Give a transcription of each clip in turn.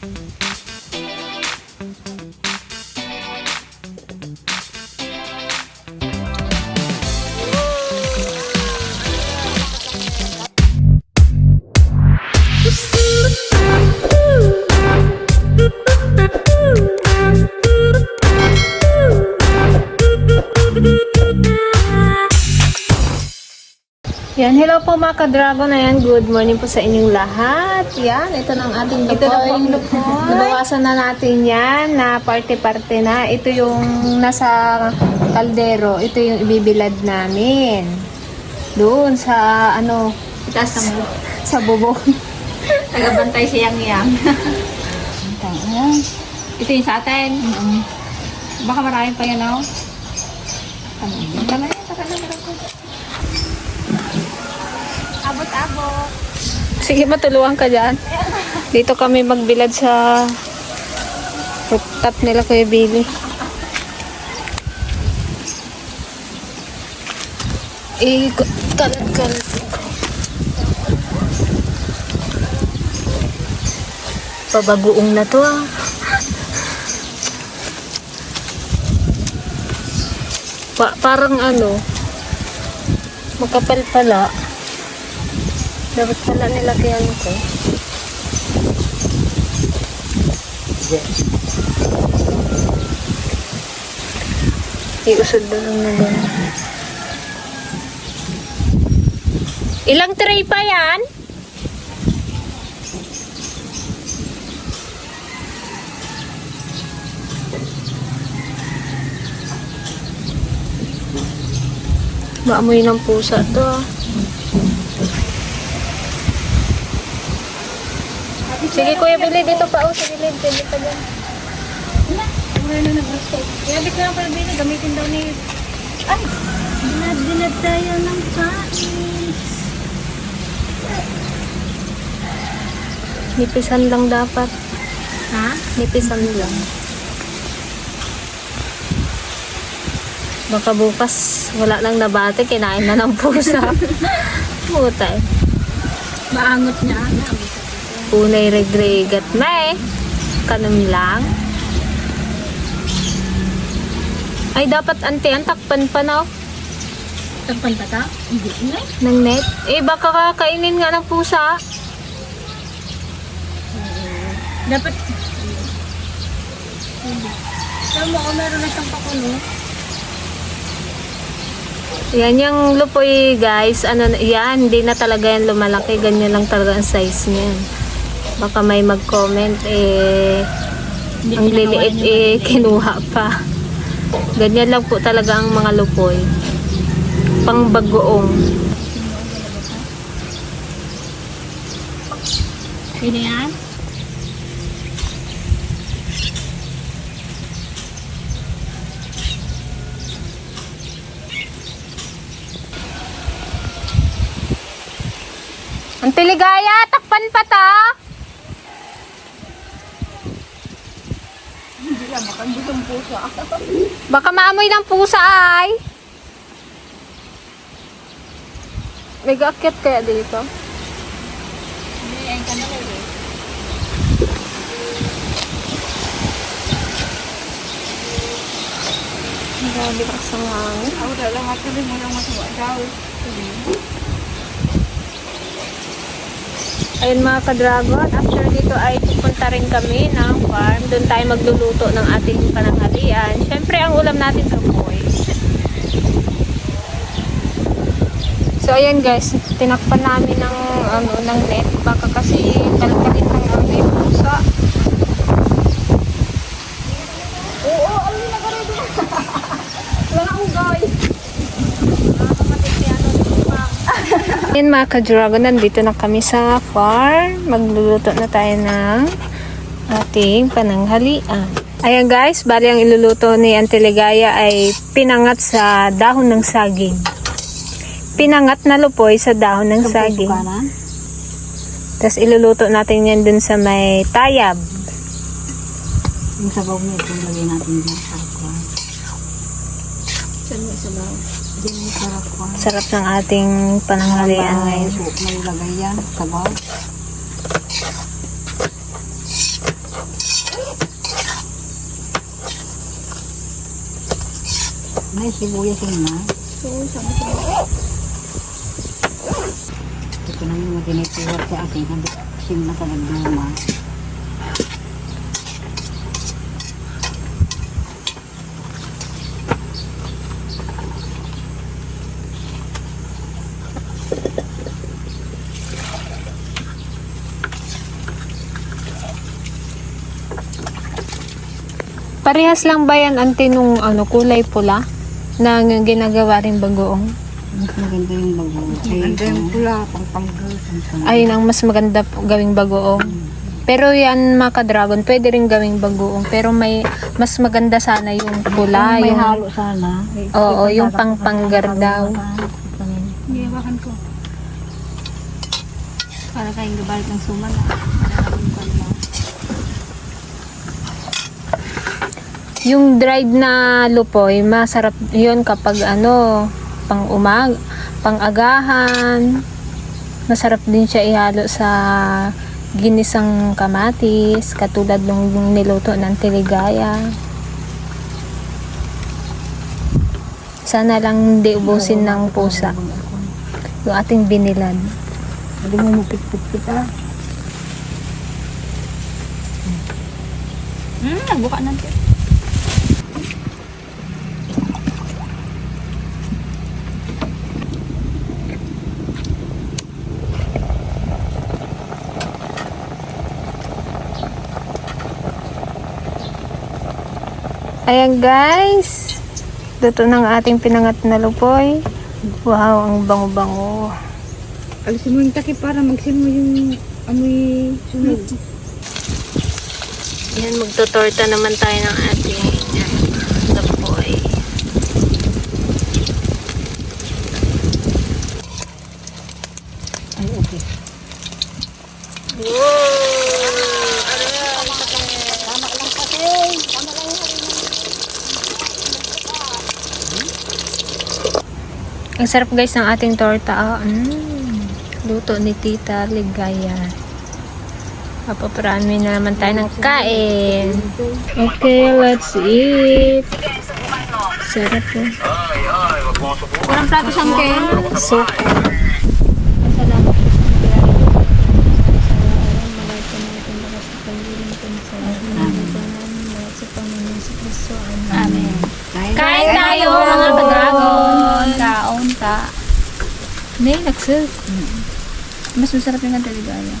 Thank you. Hello po mga ka-dragon. Ayan, good morning po sa inyong lahat. Yan, ito na ang ating lupoy. Ito na po ang lupoy. Nabawasan na natin yan na parte-parte na. Ito yung nasa kaldero. Ito yung ibibilad namin. Doon sa, ano, Itaas na mo. sa bubong. Tagabantay si Yang Yang. Ito yung sa atin. Baka maraming pa yan, oh. Tama yan, taka na, meron ko. Abot-abot. Sige, matulungan ka dyan. Dito kami magbilad sa rooftop nila Kuya Billy. Eh, kalat-kalat. Pabagoong na to ah. Pa parang ano, makapal pala. Dapat pala nilagyan ko. Iusod na lang na gano'n. Ilang tray pa yan? Maamoy ng pusa to Sige Kuya Billy, dito pa oh, sa gilid. Pwede pa dyan. Wala na nag-gusto. Kaya di ko lang pala binili, gamitin daw ni... Ay! Dinad-dinad tayo ng kain. Nipisan lang dapat. Ha? Nipisan lang. Baka bukas wala nang nabate, kinain na ng pusa. Putay. Maangot niya. Unay regregat na eh. Kanum lang. Ay, dapat ante ang takpan pa na oh, Tagpan pa ta? Hindi na. net. Eh, baka kakainin nga ng pusa. Dapat... Alam mo, kung meron na siyang pakulo, Yan yung lupoy guys. Ano, yan, hindi na talaga yan lumalaki. Ganyan lang talaga ang size niya. Baka may mag-comment eh, hindi ang liliit eh, kinuha pa. Ganyan lang po talaga ang mga lupoy. Pang bagoong. Yan? Ang tiligaya, takpan pa ta. Hindi yan, makandutong puso. Baka maamoy ng pusa ay. May gaakyat kaya dito? Hindi, ayun ka na eh. Grabe ka sa hangin. Ako talaga, matuloy mo lang matuwa daw. Ayun mga ka-dragon, after dito ay pupunta rin kami ng farm. Doon tayo magluluto ng ating pananghalian. Siyempre, ang ulam natin kapoy. So, ayan guys, tinakpan namin ng, ano, ng net. Baka kasi kalkalit ng aming pusa. Oo, ayun na gano'n din. Wala akong guys. Yan mga ka-dragon, nandito na kami sa farm. Magluluto na tayo ng ating pananghalian. Ayan guys, bali ang iluluto ni Auntie Ligaya ay pinangat sa dahon ng saging. Pinangat na lupoy sa dahon ng saging. Tapos iluluto natin yan dun sa may tayab. Yung sabaw mo ito, lagay natin dyan Sarap ng ating pananghalian ngayon. May lagay yan, tabaw. May sibuyas yun na. Ito na yung matinitiwar sa ating habit. Sim na ka nagluma. Parehas lang ba yan, ante, nung ano, kulay pula? Na ginagawa rin bagoong? Mas maganda yung bago. Maganda yung pula, pang panggal. Ayun ang mas maganda po gawing bagoong. Pero yan mga ka-dragon, pwede rin gawing bagoong. Pero may mas maganda sana yung pula. May yung, halo sana. Oo, yung pang-panggar daw. Hindi, bakan ko. Para kayong gabalik ng suman. Yung dried na lupoy, masarap yun kapag ano, pang umag, pang agahan. Masarap din siya ihalo sa ginisang kamatis, katulad nung niluto ng tiligaya. Sana lang hindi ubusin ng pusa yung ating binilad. Hindi mo mupit-pit ah. Hmm, nagbuka natin. Ayan guys, luto ng ating pinangat na lupoy. Wow, ang bango-bango. Alisin mo yung takip para magsin mo yung amoy sunod. Yan, magtotorta naman tayo ng ating Ang sarap guys ng ating torta. Ah, mm, luto ni Tita Ligaya. Papaparami na naman tayo ng kain. Okay, let's eat. Sarap po. Kurang plato siyang ken. So, May naksul. Mas masarap yung kantaligaya.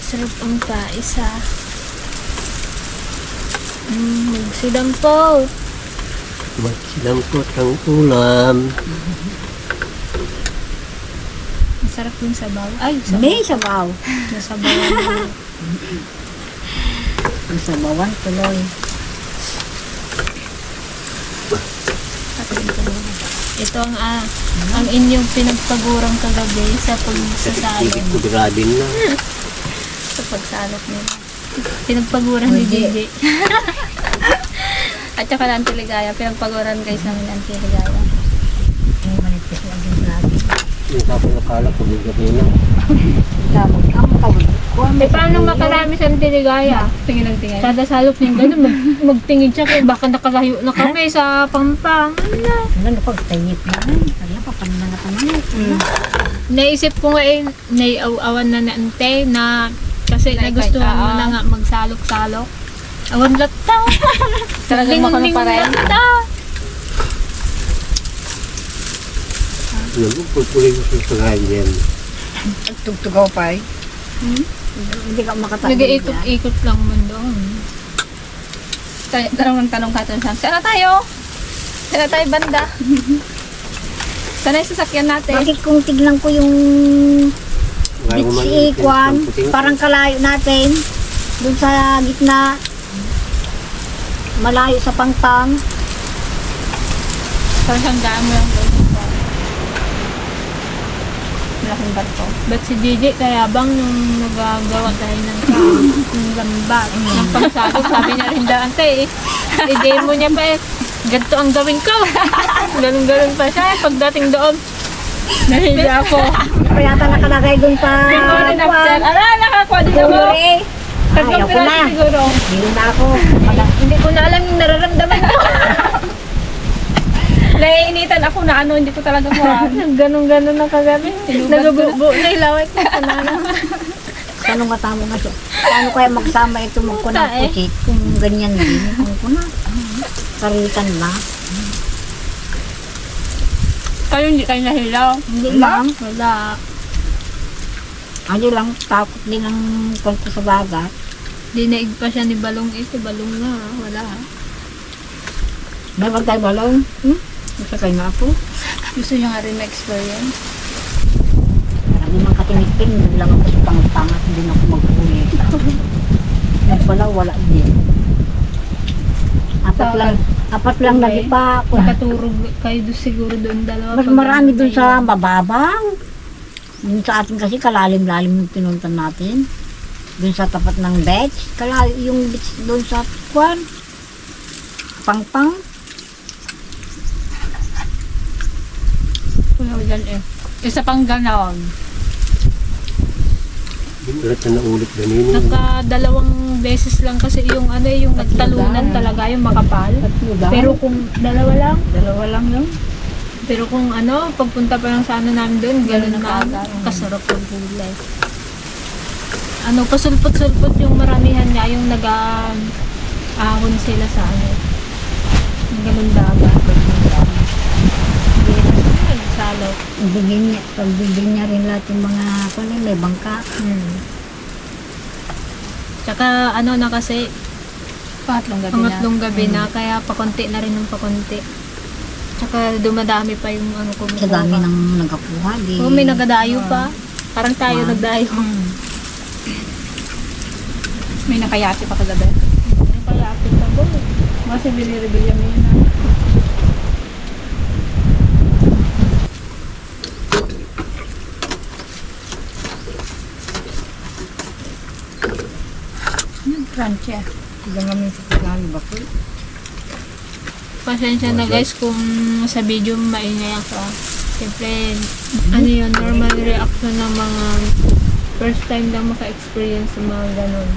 Sarap ang paisa. Mm, magsidang po. Ang ulam. Masarap yung sabaw. Ay, sabaw. May sabaw. Nasabaw. Sabawan tuloy. Ito ang ah, ang inyong pinagpagurang kagabi sa pagsasalo. Higit ko grabin na. sa pagsalot nila. Pinagpaguran ni JJ. At saka ng Tiligaya. Pinagpaguran guys namin ng Tiligaya. May manipis lang yung grabe. Yung kapag nakala ko yung gabi na. Damog. Ang tawag. Eh, paano makarami sa Tiligaya? Tingin ng tingin. Kada salot niya gano'n, mag, magtingin siya kaya baka nakalayo na kami sa pampang. Ano? Ano pag tayip na. Kaya pa panina na kami. Naisip ko nga eh, naiaw-awan na na ante na kasi nagustuhan mo na nga magsalok-salok. Awan lata. Talagang makano pa rin. lata. Ano, pupuli ko sa sagayan yan. Tugtugaw pa eh. Hindi ka makatabi. Nag-iikot-ikot lang man doon. Tanong ng tanong ka ito saan. Saan na tayo? Saan na tayo banda? Saan na yung sasakyan natin? Bakit kung tignan ko yung Ngayon mo man si yung Kwan, puting- parang kalayo natin, dun sa gitna, malayo sa pangpang. Parang siyang daan mo lang doon. Malaking barko. Ba't si DJ kaya bang nung nagagawa tayo ng ng lambat, ng pagsalok, sabi niya rin daan eh. DJ mo niya pa eh. Ganito ang gawin ko. Ganun-ganun pa siya. eh. Pagdating doon, nahiya ako. Kaya yata nakalagay dun after. Kwan, Ala, nakakuha din ako. Kumuri. ayaw ko na. siguro. Hindi na ako. Hindi ko na alam yung nararamdaman ko. Naiinitan ako na ano, hindi ko talaga mawag. Ganon-ganon na kagabi. Nagabubo na ilaway ko sa nana. Ano nga tamo nga siya? Paano kaya magsama ito magkunang eh. pusit kung ganyan din? Ang kuna. Karitan na. Kayo hindi kayo nahilaw. Hindi lang. Wala. Ano lang, takot din ang konti sa bagat. Dinaig pa siya ni Balong is, si Balong na, wala. May tayo balong. Hmm? Masakay na ako. Gusto niya nga rin ma-experience. Marami mang katinigting. Hindi lang ako sa pangat-pangat. Hindi na ako mag-uwi. Yan pala, wala din. Apat lang. Apat lang Okay. lagi pa ako. Makaturog kayo doon siguro doon dalawa. Mas marami dun sa mababaw. Dun sa atin kasi kalalim-lalim yung pinuntan natin. Dun sa tapat ng beach. Kalalim yung beach dun sa kwan. Pangpang. Wala ko dyan eh. Isa pang ganon. Diret na naulit ganun. Nagka-dalawang beses lang kasi yung ano yung nagtalunan talaga, yung makapal. Pero kung dalawa lang, dalawa lang yun. pero kung ano, pagpunta pa lang sa ano namin doon, gano'n na kasarap ng gulay. Ano, pasulpot-sulpot yung maramihan niya, yung nag-ahon sila sa ano. Yung ganun dagat. Na nagsalaw. Bigyan niya, pagbigyan niya rin lahat yung mga kwan eh, may bangka. Hmm. Tsaka ano na kasi, Pangatlong gabi pangatlong gabi na, kaya pakonti na rin ng pakonti. Tsaka dumadami pa yung ano ko. Sa dami ng nagkakuha. Di, Oo, may nagadayo pa. Parang tayo Wow. nagdayo. May nakayati pa kagabi. Kaya ako sa bo. Kasi biniribilya mo yun. ah. Crunchy ah. Sila namin sa kailangan ba po? Pasensya na guys kung sa video maingay ako. Siyempre, ano yun, normal reaction ng mga first time lang maka-experience sa mga ganun.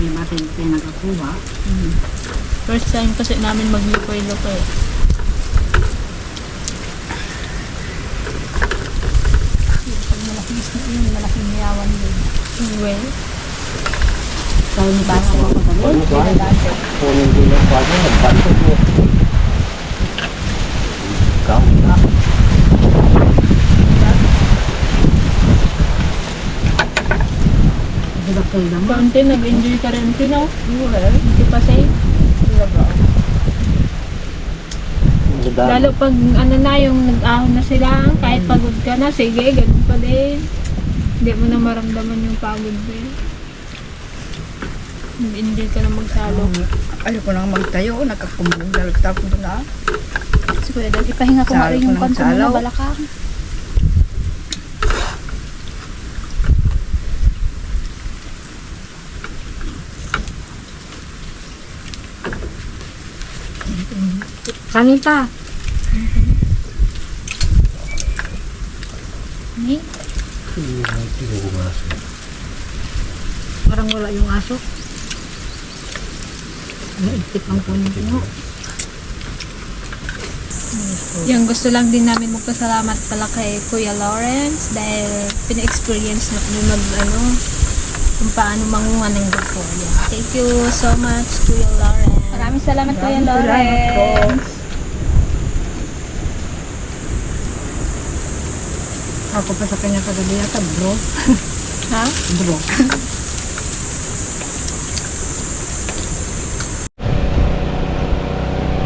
May natin pinagakuha. First time kasi namin maglukoy-lukoy. Pag malaking isna yun, malaking niyawan din. Well, Ikaw ni ba ako lang pa ako, nagbanto na. Sila kayo naman. kaunti nag-enjoy ka rin. Tino? Hindi pa safe. Lalo pag ano na yung nag-ahon na sila, kahit pagod ka na, sige, ganun pa din. Hindi mo na maramdaman yung pagod din. Nag-enjoy ka na magsalo. Ayoko nang magtayo, nagkakumbong dalag tapos na. Si Kuya Dad, ipahinga ko nga Salo rin ko yung ng konto mo na balakang. Sanita. Ni? Parang wala yung aso. Naipit ang puno mo. Yung gusto lang din namin magpasalamat pala kay Kuya Lawrence dahil pina-experience na kami mag ano, kung paano mangunga ng grupo. Yan. Thank you so much, Kuya Lawrence. Maraming salamat Kuya po. Lawrence. Ako pa sa kanya kagabi yata, bro. Ha? Bro.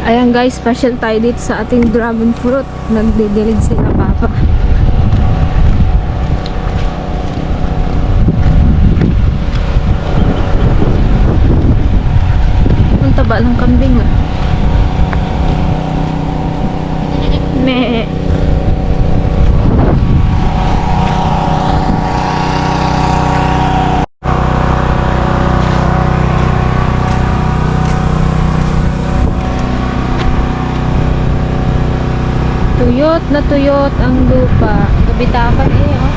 Ayan guys, special tayo dito sa ating dragon fruit. Nagdidilig sila papa. Ang taba ng kambing ah. Me. Tuyot na tuyot ang lupa. Kabitakan eh, oh.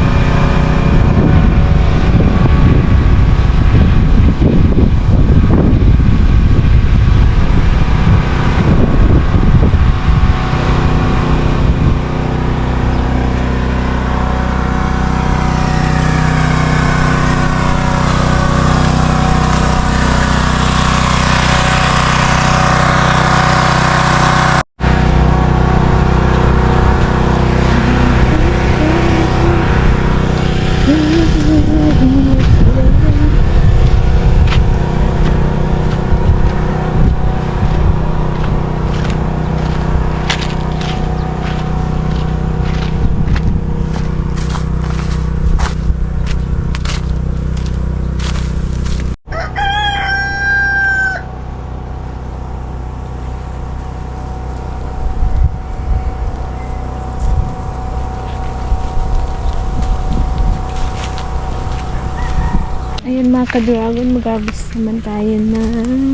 Ayun mga ka-dragon, mag-harvest naman tayo na,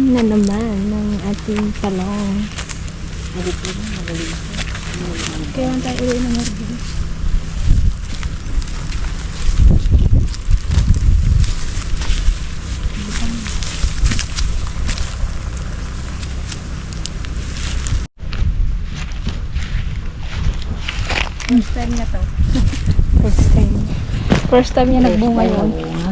na naman ng ating talong. Kaya tayo uwi ng harvest. First time niya to. First time. First time niya nagbunga yun.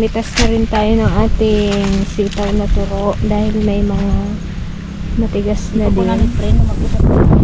Mamitas na rin tayo ng ating sitaw na turo dahil may mga matigas na din. ni Preno mag-usap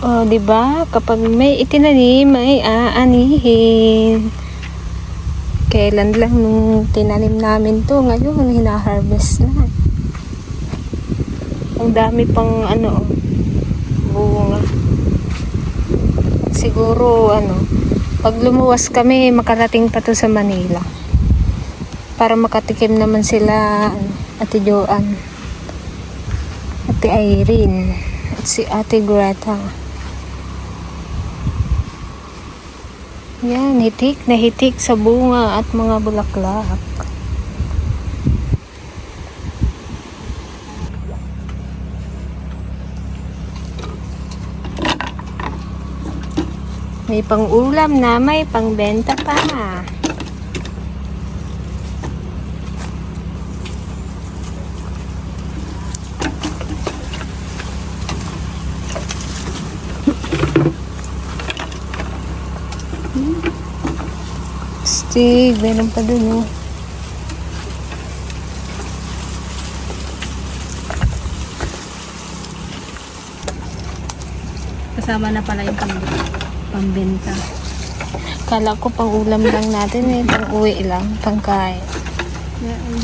Oh, 'di ba? Kapag may itinanim, may aanihin. Kailan lang nung tinanim namin 'to, ngayon hina-harvest na. Ang dami pang ano, bunga. Siguro ano, pag lumuwas kami, makarating pa to sa Manila. Para makatikim naman sila ano, Ate Joan, Ate Irene, at si Ate Greta. Yan, hitik na hitik sa bunga at mga bulaklak. May pang-ulam na, may pang-benta pa. Stig, meron pa dun oh. Kasama na pala yung pang pambenta. Kala ko pang ulam lang natin eh, pang uwi lang, pang kain.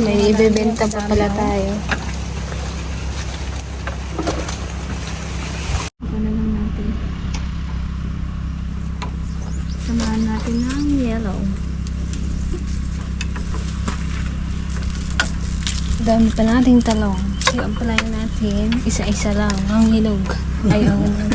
May ibebenta pa pala tayo. Ano. Samahan natin ng yellow. Dami pa nating talong. Yung apply natin, isa-isa lang. Ang hinog. Ay, ang hinog.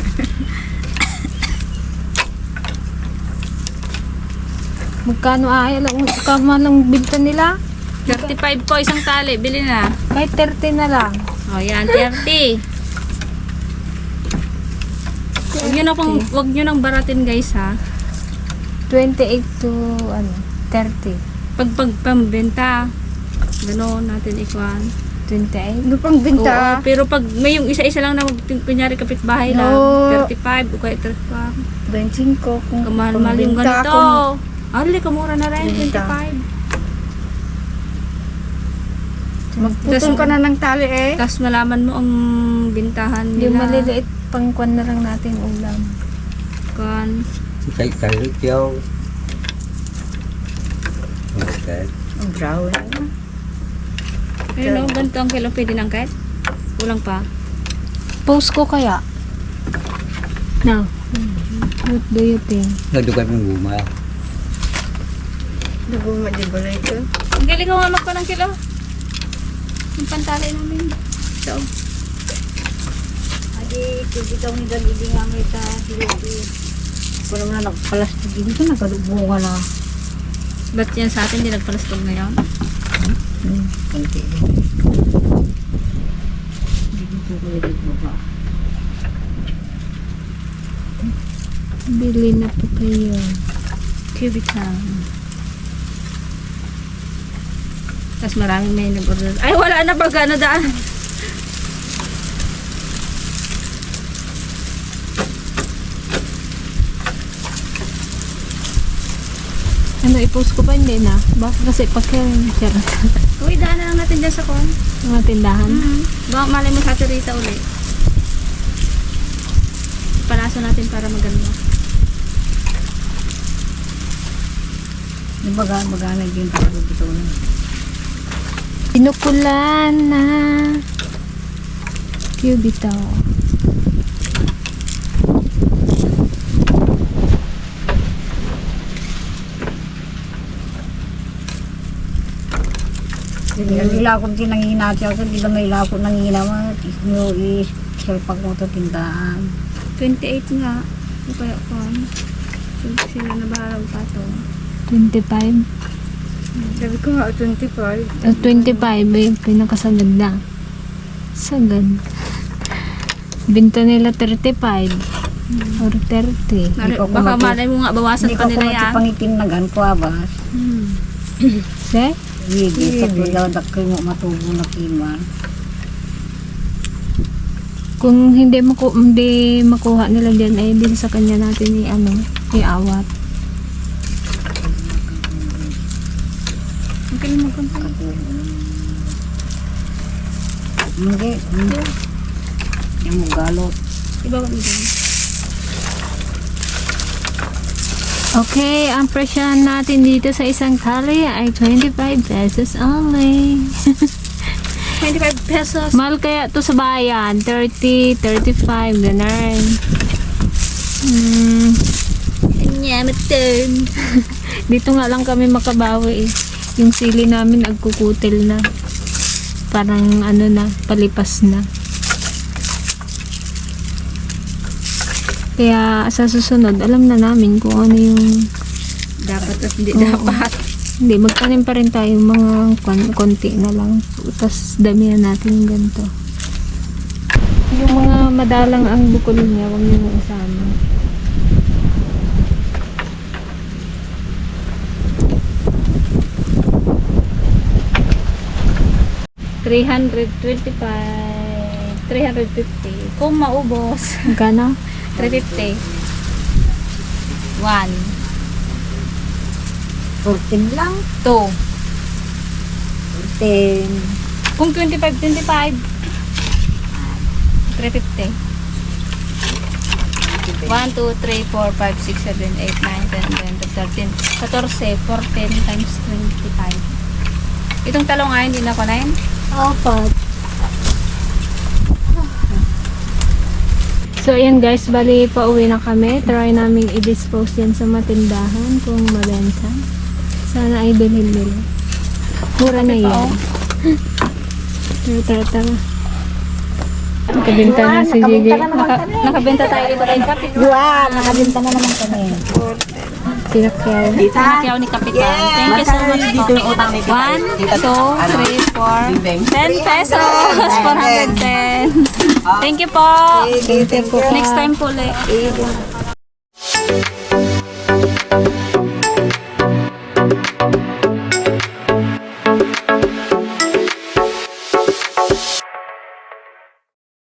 Magkano ay mo kama ng binta nila? 35 po isang tali. Bili na. Kahit 30 na lang. O yan, 30. Huwag nyo na pong, huwag nyo nang baratin guys ha. 28 to ano, 30. Pag pagpambenta, gano'n natin ikuan. 28. Ano pang Oo, pero pag may yung isa-isa lang na kunyari kapitbahay lang, No. 35 o kaya 35. 25 kung Kamahal-mahal yung ganito. kung- Ali, kamura na rin, Benta. 25. Magputol ka na ng tali eh. Tapos malaman mo ang bintahan Yung nila. maliliit pang kwan na lang natin ulam. Kan. Chạy chạy nước tiêu. Okay. Ang brown. Ayun o, ganito ang kilo pwede ng kahit. Kulang pa. Post ko kaya? No. What do you think? Nagdugan ng guma. Dugo madibalay ko. Ang galing ko nga magpa ng kilo. Yung pantali namin. Ito. Adi, hindi daw ni Dalili nga may Hiliti. Kung naman na nagpalastig dito, nagkalubunga na. Ba't yan sa atin, di nagpalastog ngayon? Kunti din. Hindi ko kulit mo ba? Bili na po kayo. Cubicle. Tapos maraming may nag-order. Ay, wala na ba gano daan? I-post ko pa? Hindi na. Baka kasi. Charot. Uy, daan na lang natin dyan sa kon. Mga tindahan. Mm-hmm. Baka malay mo sa Rita uli. Palaso natin para maganda. Di ba ga, magamit din para dito na. Pinukulan na. Cubito. Hindi mm. ilakot din nangihina siya kasi di ba may ilakot nangihina mo yung isalpak mo to tindahan. 28 nga. O kaya kon. Sila, sila na baharag pa to. 25. Sabi ko nga 25. Uh, 25 eh, pinakasagad na. Sagad. Binta nila 35. Or 30. Mali, ko baka kumati- malay mo nga bawasan Hindi pa ko nila kumati yan. pangitim na gan ko abas. Se? Hindi, sa daw dakay mo matubo na kima. Kung hindi maku hindi makuha nila diyan ay din sa kanya natin i ano, iawat. Ang mo kanta. Hindi, hindi. Yung galot. Ibawa mo dyan. Okay, ang presyo natin dito sa isang tali ay 25 pesos only. 25 pesos. Mahal kaya to sa bayan, 30, 35, ganun. Hmm, Kanya, matin. dito nga lang kami makabawi eh. Yung sili namin agkukutil na. Parang ano na, palipas na. Kaya sa susunod, alam na namin kung ano yung Dapat at hindi Oo. dapat. Hindi, magtanim pa rin tayo mga kon- konti na lang. Tapos damihan natin yung ganito. Yung mga madalang ang bukol niya, huwag niyo isama. Three hundred twenty-five, 350. Kung maubos, Magkano? 350. One, 14 lang. two. 14. Kung 25, 25. 350. 1, 2, 3, 4, 5, 6, 7, 8, 9, 10, 11, 12, 13, 14, 14 times 25. Itong talong nga hindi na ko na yun. Apat. So, ayan guys, bali pa uwi na kami. Try namin i-dispose yan sa matindahan kung mabenta. Sana ay bilhin nila. Mura na yan. Tara, tara, tara. Nakabinta na si Gigi. Naka, nakabenta tayo dito kay Kapit. Dua, nakabinta na naman kami. Tinakyaw. Nakakyaw ni Kapitan. Thank you so much po. One, two, three, four, ten pesos. 410. Thank you po. Next time po ulit.